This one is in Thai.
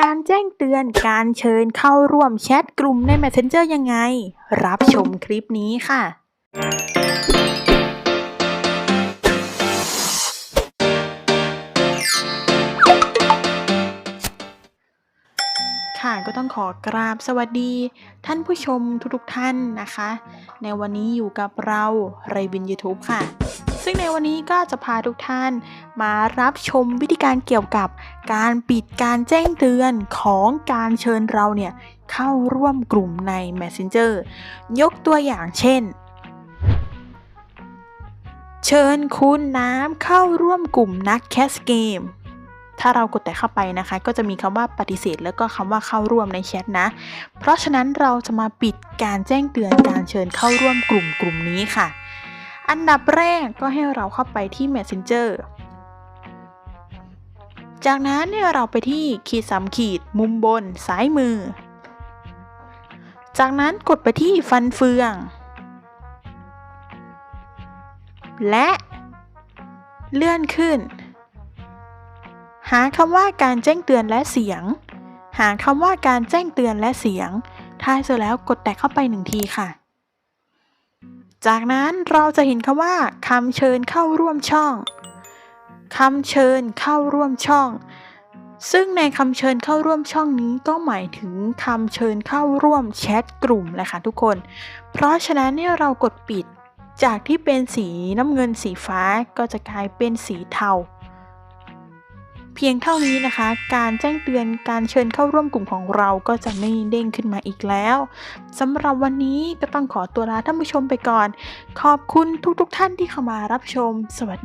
การแจ้งเตือนการเชิญเข้าร่วมแชทกลุ่มใน Messenger ยังไง รับชมคลิปนี้ค่ะ ค่ะก็ต้องขอกราบสวัสดี ท่านผู้ชมทุกๆท่านนะคะ ในวันนี้อยู่กับเราไรบิน YouTube ค่ะ ซึ่งในวันนี้ก็จะพาทุกท่านมารับชมวิธีการเกี่ยวกับการปิดการแจ้งเตือนของการเชิญเราเนี่ย เข้าร่วมกลุ่มใน Messenger ยกตัวอย่างเช่นเชิญคุณน้ำเข้าร่วมกลุ่มนักแคสเกม ถ้าเรากดแต่เข้าไปนะคะ ก็จะมีคำว่าปฏิเสธ แล้วก็คำว่าเข้าร่วมในแชทนะ เพราะฉะนั้นเราจะมาปิดการแจ้งเตือนการเชิญเข้าร่วมกลุ่มกลุ่มนี้ค่ะ อันดับแรกก็ให้เราเข้าไปที่ Messenger จากนั้นเนี่ยเราไปที่ขีดสามขีด มุมบนซ้ายมือ จากนั้นกดไปที่ฟันเฟือง และเลื่อนขึ้นาคำว่าการแจ้งเตือนและเสียง หาคำว่าการแจ้งเตือนและเสียง ถ้าเสร็จแล้วกดแตะเข้าไปหนึ่งทีค่ะ จากนั้นเราจะเห็นคำว่าคำเชิญเข้าร่วมช่องคำเชิญเข้าร่วมช่อง ซึ่งในคำเชิญเข้าร่วมช่องนี้ก็หมายถึงคำเชิญเข้าร่วมแชทกลุ่มแหละค่ะทุกคน เพราะฉะนั้นเนี่ยเรากดปิด จากที่เป็นสีน้ำเงินสีฟ้าก็จะกลายเป็นสีเทา เพียงเท่านี้นะคะ การแจ้งเตือนการเชิญเข้าร่วมกลุ่มของเราก็จะไม่เด้งขึ้นมาอีกแล้วสำหรับวันนี้ก็ต้องขอตัวลาท่านผู้ชมไปก่อน ขอบคุณทุกๆทท่านที่เข้ามารับชม สวัสดี